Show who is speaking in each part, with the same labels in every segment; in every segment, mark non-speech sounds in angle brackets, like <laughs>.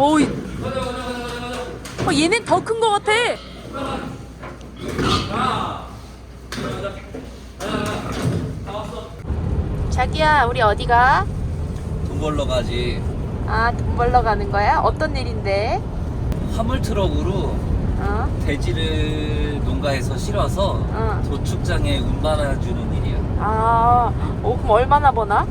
Speaker 1: 어이. 어, 얘는 더 큰 거 같아. 자기야, 우리 어디 가?
Speaker 2: 돈 벌러 가지.
Speaker 1: 아, 돈 벌러 가는 거야? 어떤 일인데?
Speaker 2: 화물 트럭으로
Speaker 1: 어?
Speaker 2: 돼지를 농가에서 실어서
Speaker 1: 어.
Speaker 2: 도축장에 운반해주는 일이야.
Speaker 1: 아, 어, 그럼 얼마나 버나?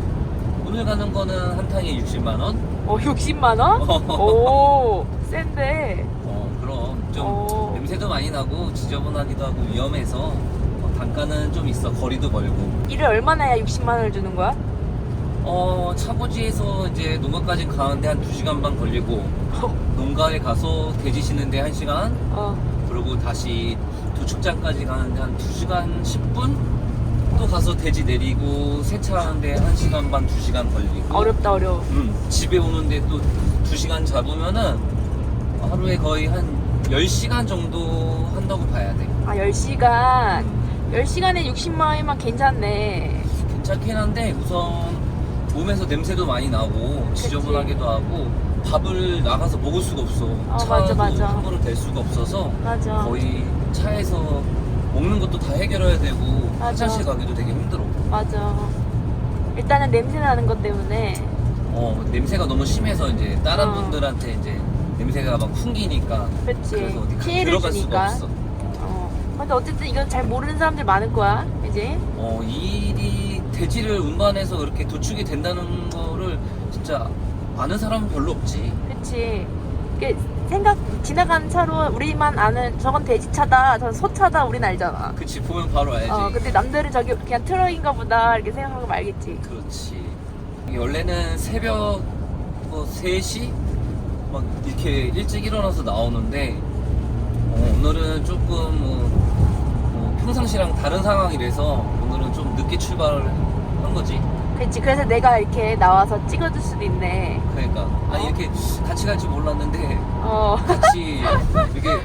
Speaker 2: 오늘 가는 거는 한 탕에 60만 원.
Speaker 1: 어, 60만 원? 오, 센데.
Speaker 2: 어, 그럼 좀
Speaker 1: 어.
Speaker 2: 냄새도 많이 나고 지저분하기도 하고 위험해서 어, 단가는 좀 있어. 거리도 멀고.
Speaker 1: 일을 얼마나 해야 60만 원을 주는 거야?
Speaker 2: 어, 차고지에서 이제 농가까지 가는데 한 2시간 반 걸리고
Speaker 1: 어, <laughs>
Speaker 2: 농가에 가서 돼지 씻는데 1시간
Speaker 1: 어.
Speaker 2: 그리고 다시 도축장까지 가는데 한 2시간 10분 또 가서 돼지 내리고 세차하는데 1시간 반 2시간 걸리고
Speaker 1: 어렵다, 어려워.
Speaker 2: 음, 집에 오는데 또 2시간 잡으면은 하루에 거의 한 10시간 정도 한다고 봐야 돼
Speaker 1: 아, 10시간. 10시간에 60만 원이면 괜찮네.
Speaker 2: 괜찮긴 한데 우선 몸에서 냄새도 많이 나고 지저분하기도 하고 밥을 나가서 먹을 수가 없어
Speaker 1: 맞아,
Speaker 2: 차도
Speaker 1: 맞아.
Speaker 2: 함부로 댈 수가 없어서
Speaker 1: 맞아.
Speaker 2: 거의 차에서 먹는 것도 다 해결해야 되고
Speaker 1: 맞아.
Speaker 2: 화장실 가기도 되게 힘들어.
Speaker 1: 맞아. 일단은 냄새 나는 것 때문에.
Speaker 2: 어 냄새가 너무 심해서 이제 다른
Speaker 1: 어.
Speaker 2: 분들한테 이제 냄새가 막 풍기니까
Speaker 1: 그렇지.
Speaker 2: 그래서 어디 가-
Speaker 1: 피해를
Speaker 2: 들어갈
Speaker 1: 주니까.
Speaker 2: 수가 없어.
Speaker 1: 어. 근데 어쨌든 이건 잘 모르는 사람들 많을 거야. 이제.
Speaker 2: 어, 이 일이 돼지를 운반해서 그렇게 도축이 된다는 거를 진짜 아는 사람은 별로 없지.
Speaker 1: 그치. 생각, 지나가는 차로 우리만 아는 저건 돼지차다, 저건 소차다, 우린 알잖아.
Speaker 2: 그치 보면 바로 알지.
Speaker 1: 어, 근데 남들은 저기 그냥 트럭인가 보다, 이렇게 생각하고 말겠지.
Speaker 2: 그렇지. 원래는 새벽 뭐 3시 막 이렇게 일찍 일어나서 나오는데 어, 오늘은 조금 뭐, 뭐 평상시랑 다른 상황이라서 오늘은 좀 늦게 출발을 한 거지.
Speaker 1: 그치. 그래서 내가 이렇게 나와서 찍어줄 수도 있네.
Speaker 2: 그러니까 아니
Speaker 1: 어?
Speaker 2: 이렇게 같이 갈 줄 몰랐는데
Speaker 1: 어.
Speaker 2: 같이 <laughs> 이렇게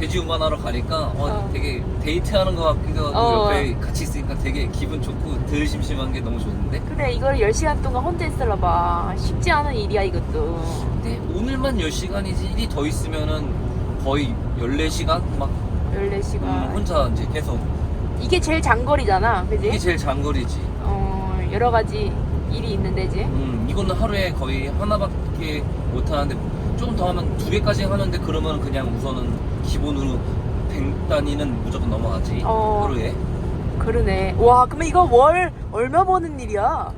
Speaker 2: 돼지 운반하러 가니까 어,
Speaker 1: 어.
Speaker 2: 되게 데이트하는 것 같기도 하고
Speaker 1: 어.
Speaker 2: 옆에 같이 있으니까 되게 기분 좋고 덜 심심한 게 너무 좋은데
Speaker 1: 그래, 이걸 10시간 동안 혼자 있으려 봐. 쉽지 않은 일이야, 이것도.
Speaker 2: 근데 오늘만 10시간이지 일이 더 있으면은 거의 14시간 막
Speaker 1: 14시간.
Speaker 2: 음, 혼자 이제 계속
Speaker 1: 이게 제일 장거리잖아, 그지?
Speaker 2: 이게 제일 장거리지
Speaker 1: 어, 여러 가지 일이 있는데 지.
Speaker 2: 음, 이거는 하루에 거의 하나밖에 못 하는데 조금 더 하면 두 개까지 하는데 그러면 그냥 우선은 기본으로 100 단위는 무조건 넘어가지
Speaker 1: 어.
Speaker 2: 하루에
Speaker 1: 그러네. 와, 그러면 이거 월 얼마 버는 일이야?
Speaker 2: 아,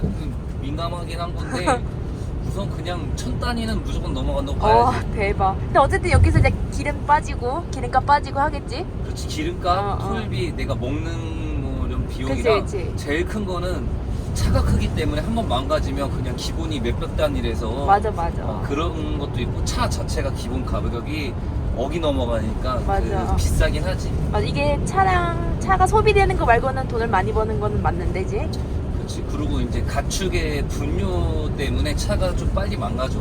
Speaker 2: 좀 민감하긴 한 건데 <laughs> 우선 그냥 천 단위는 무조건 넘어간다고
Speaker 1: 와,
Speaker 2: 봐야지
Speaker 1: 대박. 근데 어쨌든 여기서 이제 기름 빠지고 기름값 빠지고 하겠지?
Speaker 2: 그렇지 기름값,
Speaker 1: 어, 어.
Speaker 2: 톨비, 내가 먹는 뭐 이런 비용이랑
Speaker 1: 그치, 그치.
Speaker 2: 제일 큰 거는 차가 크기 때문에 한 번 망가지면 그냥 기본이 몇백 단위라서
Speaker 1: 맞아, 맞아.
Speaker 2: 어, 그런 것도 있고 차 자체가 기본 가격이 억이 넘어가니까
Speaker 1: 맞아.
Speaker 2: 그 비싸긴 하지
Speaker 1: 맞아. 이게 차량 차가 소비되는 거 말고는 돈을 많이 버는 거는 맞는데지.
Speaker 2: 그렇지 그리고 이제 가축의 분뇨 때문에 차가 좀 빨리 망가져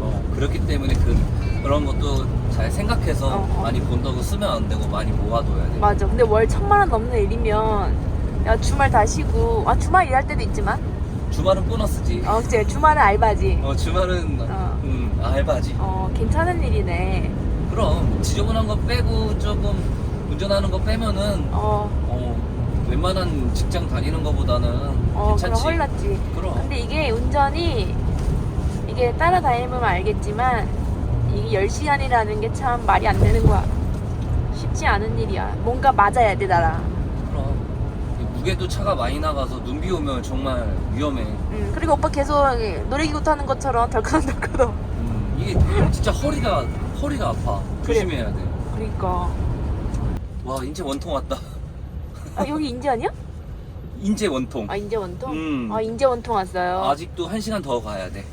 Speaker 2: 어, 그렇기 때문에 그, 그런 것도 잘 생각해서
Speaker 1: 어, 어.
Speaker 2: 많이 본다고 쓰면 안 되고 많이 모아둬야 돼
Speaker 1: 맞아. 근데 월 천만 원 넘는 일이면 야 주말 다 쉬고 아 주말 일할 때도 있지만
Speaker 2: 주말은 보너스지
Speaker 1: 어 그치 주말은 알바지.
Speaker 2: 어, 주말은
Speaker 1: 어.
Speaker 2: 음, 알바지.
Speaker 1: 어 괜찮은 일이네.
Speaker 2: 그럼 지저분한 거 빼고 조금 운전하는 거 빼면은
Speaker 1: 어
Speaker 2: 어, 웬만한 직장 다니는 거보다는
Speaker 1: 어, 그럼
Speaker 2: 괜찮지.
Speaker 1: 헐났지.
Speaker 2: 그럼.
Speaker 1: 근데 이게 운전이 이게 따라다니면 알겠지만 이게 10시간이라는 게 참 말이 안 되는 거야. 쉽지 않은 일이야. 뭔가 맞아야 돼, 나랑.
Speaker 2: 무게도 차가 많이 나가서 눈비 오면 정말 위험해.
Speaker 1: 음, 그리고 오빠 계속 놀이기구 타는 것처럼 덜컹덜컹.
Speaker 2: 음, 이게 진짜 허리가 허리가 아파.
Speaker 1: 그래.
Speaker 2: 조심해야 돼.
Speaker 1: 그러니까.
Speaker 2: 와 인제 원통 왔다.
Speaker 1: 아, 여기 인제 아니야?
Speaker 2: 인제 원통.
Speaker 1: 아, 인제 원통?
Speaker 2: 음.
Speaker 1: 아, 인제 원통 왔어요.
Speaker 2: 아직도 한 시간 더 가야 돼.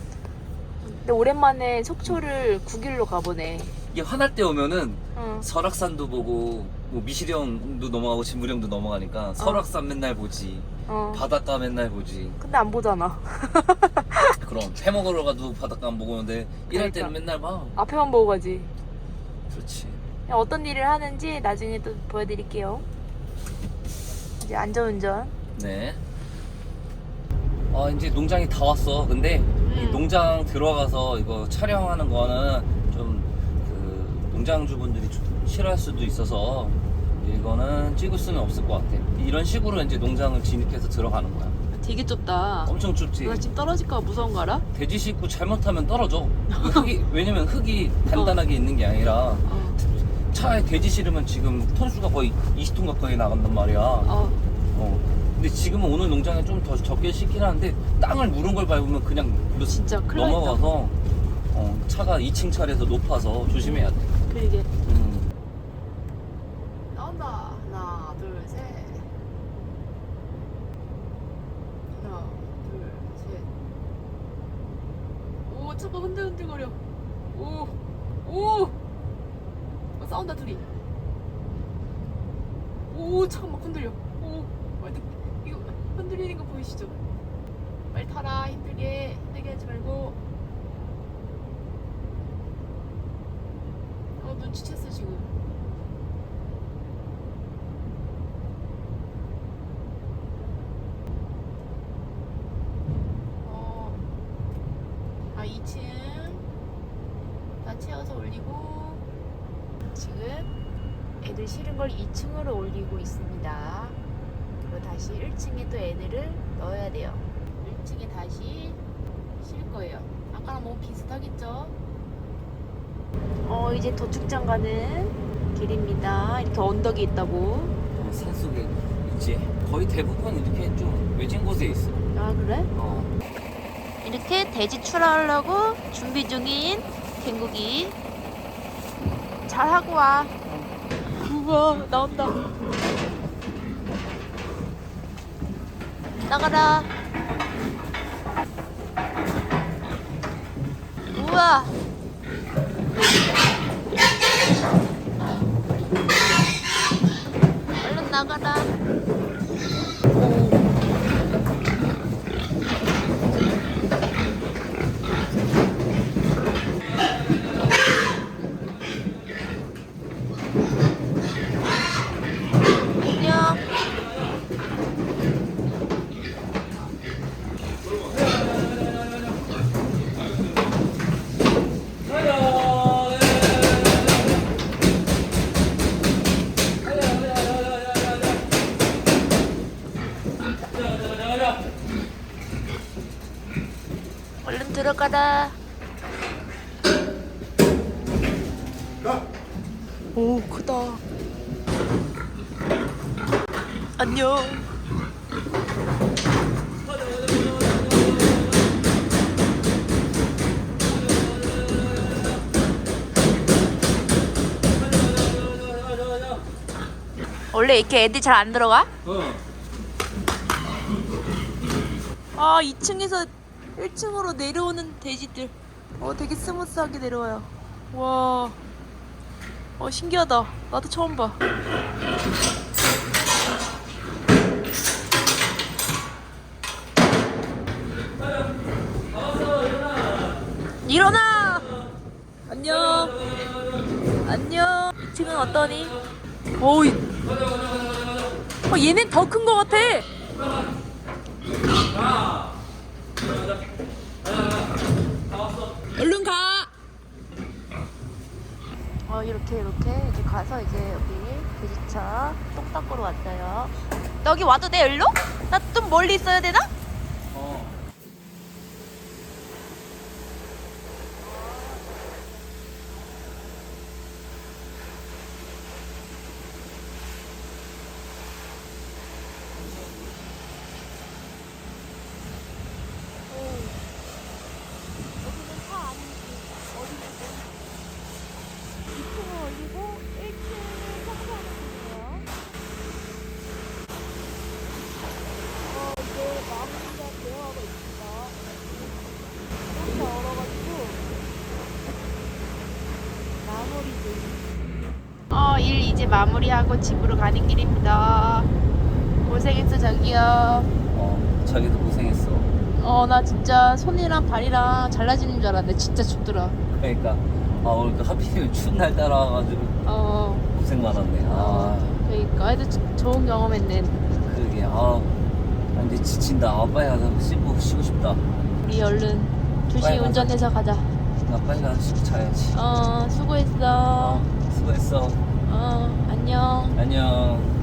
Speaker 1: 근데 오랜만에 속초를 9길로 가보네.
Speaker 2: 이게 화날 때 오면은
Speaker 1: 응.
Speaker 2: 설악산도 보고 뭐 미시령도 넘어가고 진무령도 넘어가니까 설악산 맨날 보지
Speaker 1: 어.
Speaker 2: 바닷가 맨날 보지
Speaker 1: 근데 안 보잖아. <laughs> <laughs>
Speaker 2: 그럼 회 먹으러 가도 바닷가 안 보고 오는데 일할 때는
Speaker 1: 그러니까.
Speaker 2: 맨날 봐
Speaker 1: 앞에만 보고 가지.
Speaker 2: 그렇지
Speaker 1: 그냥 어떤 일을 하는지 나중에 또 보여드릴게요. 이제 안전운전.
Speaker 2: 네. 아 이제 농장이 다 왔어 근데
Speaker 1: 응.
Speaker 2: 이
Speaker 1: 음.
Speaker 2: 농장 들어가서 이거 촬영하는 거는 좀 그 농장주분들이 좀 싫어할 수도 있어서 이거는 찍을 수는 없을 것 같아. 이런 식으로 이제 농장을 진입해서 들어가는 거야.
Speaker 1: 되게 좁다.
Speaker 2: 엄청 좁지.
Speaker 1: 나 지금 떨어질까 봐 무서운 거 알아?
Speaker 2: 돼지 싣고 잘못하면 떨어져. <laughs> 흙이, 왜냐면 흙이 단단하게 있는 게 아니라
Speaker 1: 어.
Speaker 2: 차에 돼지 실으면 지금 톤수가 거의 20톤 가까이 나간단 말이야.
Speaker 1: 어.
Speaker 2: 어. 근데 지금은 오늘 농장에 좀 더 적게 싣긴 하는데 땅을 무른 걸 밟으면 그냥 글로
Speaker 1: 진짜 큰일.
Speaker 2: 넘어가서 어, 차가 2층 차례에서 높아서 조심해야 돼.
Speaker 1: 그러게.
Speaker 2: 음.
Speaker 1: 나온다. 하나, 둘, 셋. 하나, 둘, 셋. 오, 차가 흔들흔들거려. 오, 오. 어, 싸운다 둘이. 오, 차가 막 흔들려. 오, 빨리 이거 흔들리는 거 보이시죠? 빨리 타라. 힘들게 힘들게 하지 말고. 어, 눈치챘어 지금. 어, 아 2층 다 채워서 올리고 지금 실은 걸 2층으로 올리고 있습니다. 그리고 다시 1층에 또 애들을 넣어야 돼요. 1층에 다시 실 거예요. 아까랑 너무 비슷하겠죠? 어 이제 도축장 가는 길입니다. 이렇게 언덕이 있다고.
Speaker 2: 어, 산속에 있지. 거의 대부분 이렇게 좀 외진 곳에 있어.
Speaker 1: 아 그래?
Speaker 2: 어.
Speaker 1: 이렇게 돼지 출하하려고 준비 중인 갱국이 잘 하고 와. 우와 나온다. 나가라. 우와. 얼른 나가라. 들어가라. 오, 크다. 안녕. 원래 이렇게 애들 잘 안 들어가?
Speaker 2: 어.
Speaker 1: 아 2층에서 1층으로 내려오는 돼지들. 어 되게 스무스하게 내려와요. 와. 어, 신기하다. 나도 처음 봐. 일어나! 안녕. 안녕. 2층은 어떠니? 어이. 어, 얘는 더큰거 같아 얼른 가. 어 이렇게 이렇게 이제 가서 이제 여기 돼지차 똥 닦으러 왔어요. 나 여기 와도 돼 일로? 나 좀 멀리 있어야 되나?
Speaker 2: 어.
Speaker 1: 여기는 차 아니지. 어디지? 2층을 올리고 1층을 청소하는 중이에요. 어, 이제 마무리가 되어가고 있습니다. 이렇게 얼어가지고 마무리 중. 어, 일 이제 마무리하고 집으로 가는 길입니다. 고생했어, 자기야.
Speaker 2: 어. 자기도 고생했어.
Speaker 1: 어, 나 진짜 손이랑 발이랑 잘라지는 줄 알았는데 진짜 춥더라.
Speaker 2: 그러니까 아 오늘 또 하필이면 추운 날 따라와가지고
Speaker 1: 어,
Speaker 2: 고생 많았네. 아.
Speaker 1: 그러니까 애들 조- 좋은 경험했네.
Speaker 2: 그러게 아 아, 이제 지친다 아 빨리 가서 씻고 쉬고 싶다
Speaker 1: 우리 얼른 2시
Speaker 2: 빨리 가자.
Speaker 1: 운전해서 가자.
Speaker 2: 나 빨리 가서 씻고 자야지.
Speaker 1: 어, 수고했어.
Speaker 2: 수고했어.
Speaker 1: 어, 안녕.
Speaker 2: 안녕.